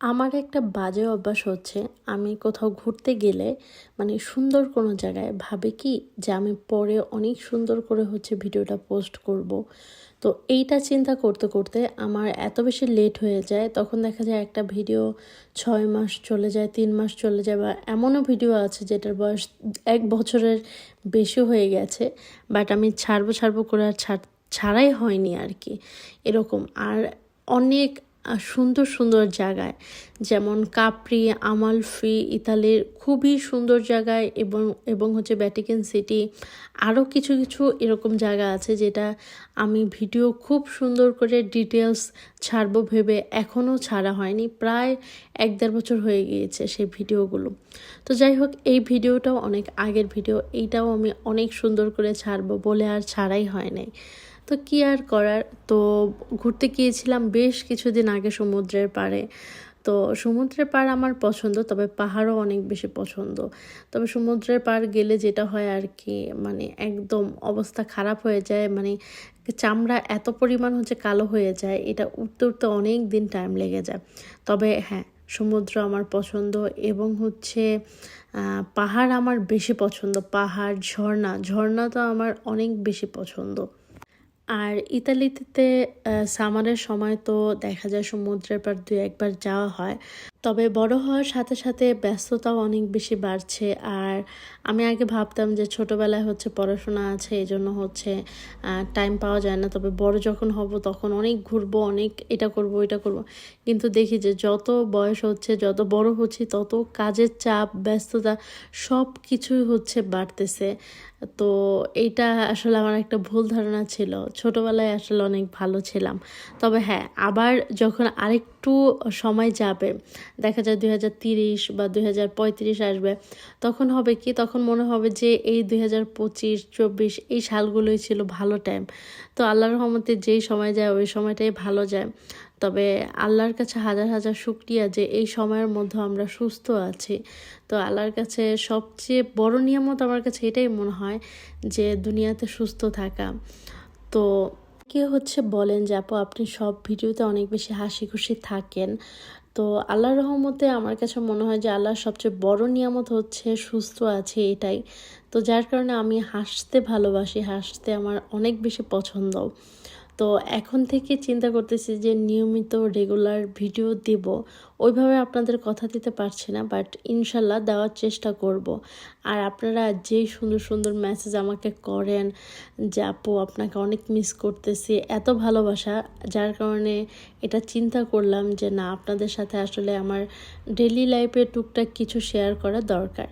আমার একটা বাজে অভ্যাস হচ্ছে, আমি কোথাও ঘুরতে গেলে মানে সুন্দর কোনো জায়গায় ভাবে কি যে আমি পরে অনেক সুন্দর করে হচ্ছে ভিডিওটা পোস্ট করব। তো এইটা চিন্তা করতে করতে আমার এত বেশি লেট হয়ে যায়, তখন দেখা যায় একটা ভিডিও ছয় মাস চলে যায়, তিন মাস চলে যায় বা এমনও ভিডিও আছে যেটার বয়স এক বছরের বেশি হয়ে গেছে বাট আমি ছাড়বো ছাড়বো করে আর ছাড়, ছাড়াই হয়নি আর কি, এরকম আর অনেক সুন্দর সুন্দর জায়গায়। যেমন কাপ্রি, আমালফি ইতালির খুবই সুন্দর জায়গায় এবং এবং হচ্ছে ভ্যাটিকান সিটি আরও কিছু কিছু এরকম জায়গা আছে যেটা আমি ভিডিও খুব সুন্দর করে ডিটেলস ছাড়বো ভেবে এখনও ছাড়া হয়নি। প্রায় এক দেড় বছর হয়ে গিয়েছে সেই ভিডিওগুলো। তো যাই হোক, এই ভিডিওটাও অনেক আগের ভিডিও। এইটাও আমি অনেক সুন্দর করে ছাড়বো বলে আর ছাড়াই হয় নাই। তো কি আর করার? তো ঘুরতে গিয়েছিলাম বেশ কিছুদিন আগে সমুদ্রের পাড়ে। তো সমুদ্রের পাড় আমার পছন্দ, তবে পাহাড়ও অনেক বেশি পছন্দ। তবে সমুদ্রের পাড় গেলে যেটা হয় আর কি মানে একদম অবস্থা খারাপ হয়ে যায় মানে চামড়া এত পরিমাণ হচ্ছে কালো হয়ে যায়, এটা উঠতে উঠতে অনেক দিন টাইম লেগে যায়। তবে হ্যাঁ সমুদ্র আমার পছন্দ এবং হচ্ছে পাহাড় আমার বেশি পছন্দ, পাহাড়, ঝর্ণা ঝর্ণা তো আমার অনেক বেশি পছন্দ। আর ইতালিতে সামারের সময় তো দেখা যায় সমুদ্রের পার দুই একবার যাওয়া হয়। তবে বড় হওয়ার সাথে সাথে ব্যস্ততাও অনেক বেশি বাড়ছে। আর আমি আগে ভাবতাম যে ছোটবেলায় হচ্ছে পড়াশোনা আছে এই জন্য হচ্ছে টাইম পাওয়া যায় না। তবে বড় যখন হব তখন অনেক ঘুরবো, অনেক এটা করব এটা করব। কিন্তু দেখি যে যত বয়স হচ্ছে, যত বড় হচ্ছি, তত কাজের চাপ, ব্যস্ততা সব কিছুই হচ্ছে বাড়তেছে। তো এইটা আসলে আমার একটা ভুল ধারণা ছিল। ছোটবেলায় আসলে অনেক ভালো ছিলাম। তবে হ্যাঁ আবার যখন আরেকটু সময় যাবে, দেখা যায় দুই বা দুই হাজার পঁয়ত্রিশ আসবে, তখন হবে কি, তখন মনে হবে যে এই দুই হাজার পঁচিশ, চব্বিশ এই সালগুলোই ছিল ভালো টাইম তো আল্লাহর রহমতে যেই সময় যায়, ওই সময়টাই ভালো যায়। তবে আল্লাহর কাছে হাজার হাজার শুক্রিয়া যে এই সময়ের মধ্যে আমরা সুস্থ আছি। তো আল্লাহর কাছে সবচেয়ে বড় নিয়ামত আমার কাছে এটাই মনে হয় যে দুনিয়াতে সুস্থ থাকা। তো কে হচ্ছে বলেন যে, আপু, আপনি সব ভিডিওতে অনেক বেশি হাসি খুশি থাকেন। তো আল্লাহর রহমতে আমার কাছে মনে হয় যে, আল্লাহর সবচেয়ে বড় নিয়ামত হচ্ছে সুস্থ আছে এটাই। তো যার কারণে আমি হাসতে ভালোবাসি, হাসতে আমার অনেক বেশি পছন্দ। তো এখন থেকে চিন্তা করতেছি যে নিয়মিত রেগুলার ভিডিও দেব। ওইভাবে আপনাদের কথা দিতে পারছি না বাট ইনশাল্লাহ দেওয়ার চেষ্টা করব। আর আপনারা যেই সুন্দর সুন্দর মেসেজ আমাকে করেন যে, আপু, আপনাকে অনেক মিস করতেছি। এত ভালোবাসা, যার কারণে এটা চিন্তা করলাম যে, না, আপনাদের সাথে আসলে আমার ডেলি লাইফে টুকটাক কিছু শেয়ার করা দরকার।